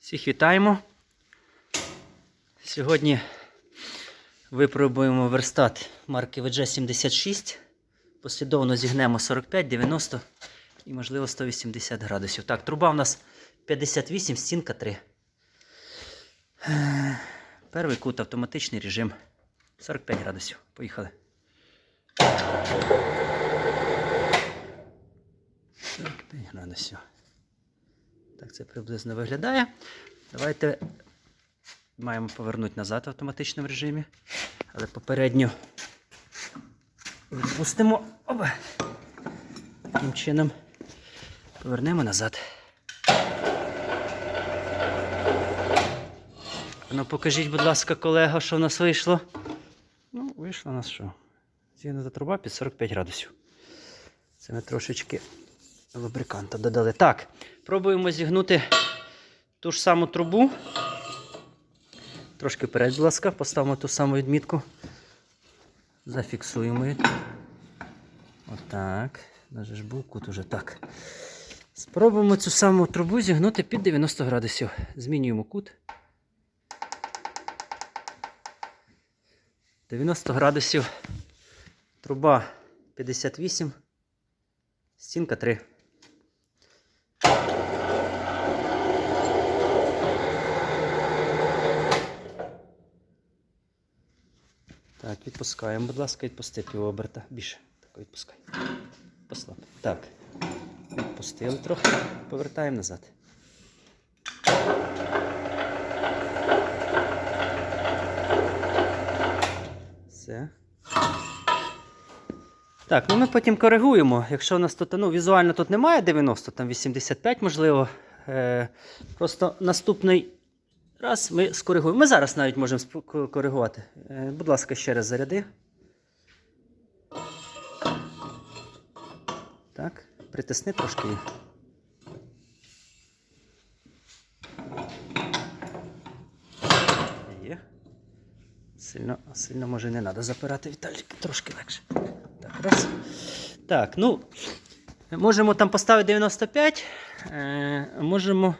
Всіх вітаємо. Сьогодні випробуємо верстат марки VG76. Послідовно зігнемо 45, 90 і, можливо, 180 градусів. Так, труба у нас 58, стінка 3. Е, Перший кут автоматичний режим 45 градусів. Поїхали. 45 градусів. Так це приблизно виглядає. Давайте маємо повернути назад в автоматичному режимі. Але попередньо відпустимо. Оба. Таким чином повернемо назад. Ну, покажіть, будь ласка, колега, що в нас вийшло. Ну, вийшло у нас що? Зігнута труба під 45 градусів. Це ми трошечки лубриканта додали. Так, пробуємо зігнути ту ж саму трубу. Трошки вперед, будь ласка, поставимо ту саму відмітку. Зафіксуємо її. Отак. Даже ж був кут уже так. Спробуємо цю саму трубу зігнути під 90 градусів. Змінюємо кут. 90 градусів. Труба 58. Стінка 3. Так, відпускаємо, будь ласка, відпусти півоберта. Більше. Так, відпускай. Послаб. Так. Відпустили трохи. Повертаємо назад. Все. Так, ну ми потім коригуємо. Якщо у нас тут, ну, візуально тут немає 90, там 85, можливо. Е, просто наступний раз ми скоригуємо. Ми зараз навіть можемо коригувати. Е, будь ласка, ще раз заряди. Так, притисни трошки. Є. Сильно, сильно може не треба запирати Віталік, трошки легше. Так, раз. Так, ну, можемо там поставити 95. Е, можемо,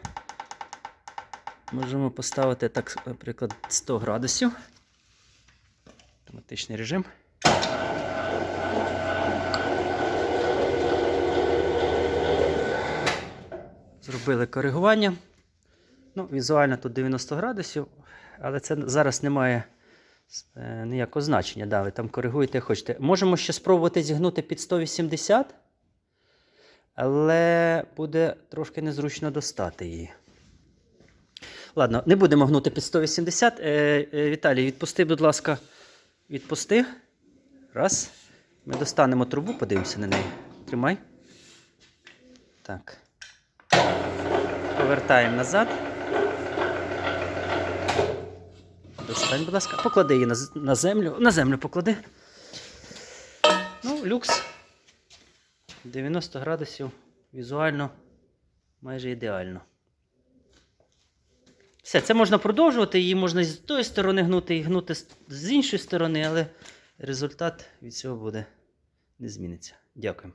можемо поставити, так, наприклад, 100 градусів. Автоматичний режим. Зробили коригування. Ну, візуально тут 90 градусів, але це зараз не має е, ніякого значення. Да, ви там коригуєте, хочете. Можемо ще спробувати зігнути під 180, але буде трошки незручно достати її. Ладно, не будемо гнути під 180. Е, е, Віталій, відпусти, будь ласка, відпусти. Раз. Ми достанемо трубу, подивимося на неї. Тримай. Так. Повертаємо назад. Достань, будь ласка. Поклади її на, на землю. На землю поклади. Ну, люкс. 90 градусів. Візуально майже ідеально. Все, це можна продовжувати, її можна з тої сторони гнути і гнути з- іншої сторони, але результат від цього буде не зміниться. Дякую.